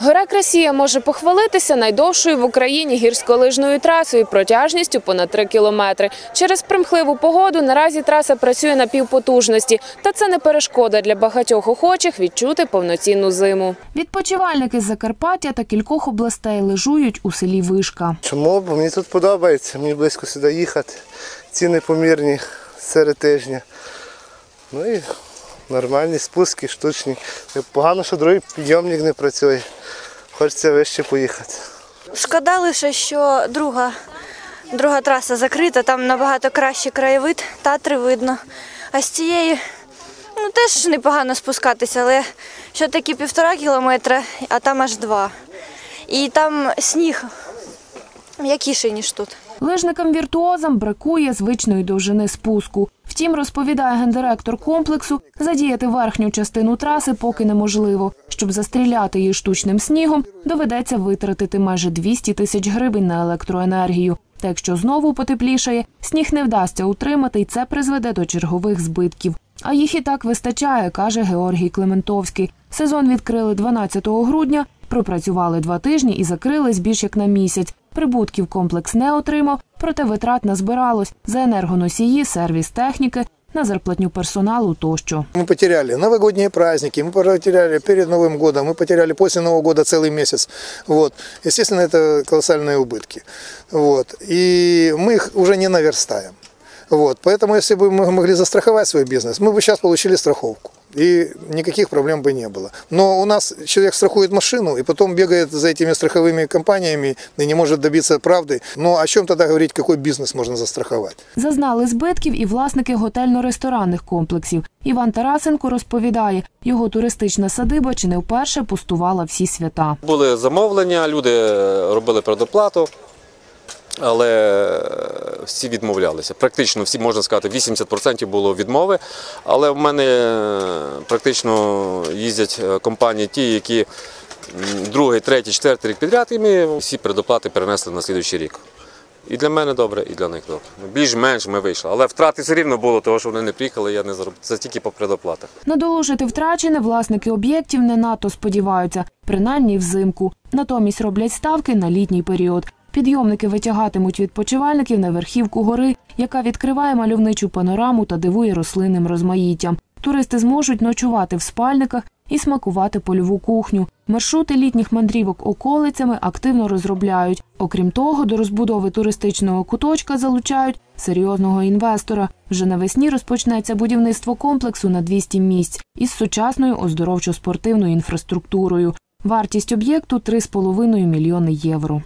Гора Красія може похвалитися найдовшою в Україні гірськолижною трасою протяжністю понад 3 кілометри. Через примхливу погоду наразі траса працює на півпотужності, та це не перешкода для багатьох охочих відчути повноцінну зиму. Відпочивальники з Закарпаття та кількох областей лежують у селі Вишка. Чому? Бо мені тут подобається, мені близько сюди їхати. Ціни помірні серед тижня. Ну і нормальні спуски, штучні. Погано, що другий підйомник не працює. Хочеться вище поїхати. Шкода лише, що друга, друга траса закрита, там набагато кращий краєвид, татри видно. А з цієї ну, теж непогано спускатися, але що такі півтора кілометра, а там аж два. І там сніг м'якіший, ніж тут. Лижникам-віртуозам бракує звичної довжини спуску. Втім, розповідає гендиректор комплексу, задіяти верхню частину траси поки неможливо. Щоб застріляти її штучним снігом, доведеться витратити майже 200 тисяч гривень на електроенергію. Та якщо знову потеплішає, сніг не вдасться утримати, і це призведе до чергових збитків. А їх і так вистачає, каже Георгій Клементовський. Сезон відкрили 12 грудня, пропрацювали два тижні і закрились більш як на місяць. Прибутків комплекс не отримав, проте витрат назбиралось за енергоносії, сервіс техніки, на зарплатню персоналу тощо. Мы потеряли новогодние праздники, мы потеряли перед Новым годом, мы потеряли после Нового года целый месяц. Вот. Естественно, это колоссальные убытки. Вот. И мы их уже не наверстаем. Вот. Поэтому, если бы мы могли застраховать свой бизнес, мы бы сейчас получили страховку. И никаких проблем бы не было. Но у нас человек страхует машину и потом бегает за этими страховыми компаниями и не может добиться правды. Но о чем тогда говорить, какой бизнес можно застраховать? Зазнали збитків і власники готельно-ресторанних комплексів. Іван Тарасенко розповідає, його туристична садиба чи не вперше пустувала всі свята. Були замовлення, люди робили предоплату, але всі відмовлялися. Практично всі, можна сказати, 80% було відмови. Але в мене практично їздять компанії ті, які другий, третій, четвертий рік підряд, і ми всі предоплати перенесли на слідуючий рік. І для мене добре, і для них добре. Більш-менш ми вийшли. Але втрати все рівно було, тому що вони не приїхали, я не заробив. Це тільки по предоплатах. Надолужити втрачене власники об'єктів не надто сподіваються, принаймні взимку. Натомість роблять ставки на літній період. Підйомники витягатимуть відпочивальників на верхівку гори, яка відкриває мальовничу панораму та дивує рослинним розмаїттям. Туристи зможуть ночувати в спальниках і смакувати польову кухню. Маршрути літніх мандрівок околицями активно розробляють. Окрім того, до розбудови туристичного куточка залучають серйозного інвестора. Вже навесні розпочнеться будівництво комплексу на 200 місць із сучасною оздоровчо-спортивною інфраструктурою. Вартість об'єкту 3,5 мільйони євро.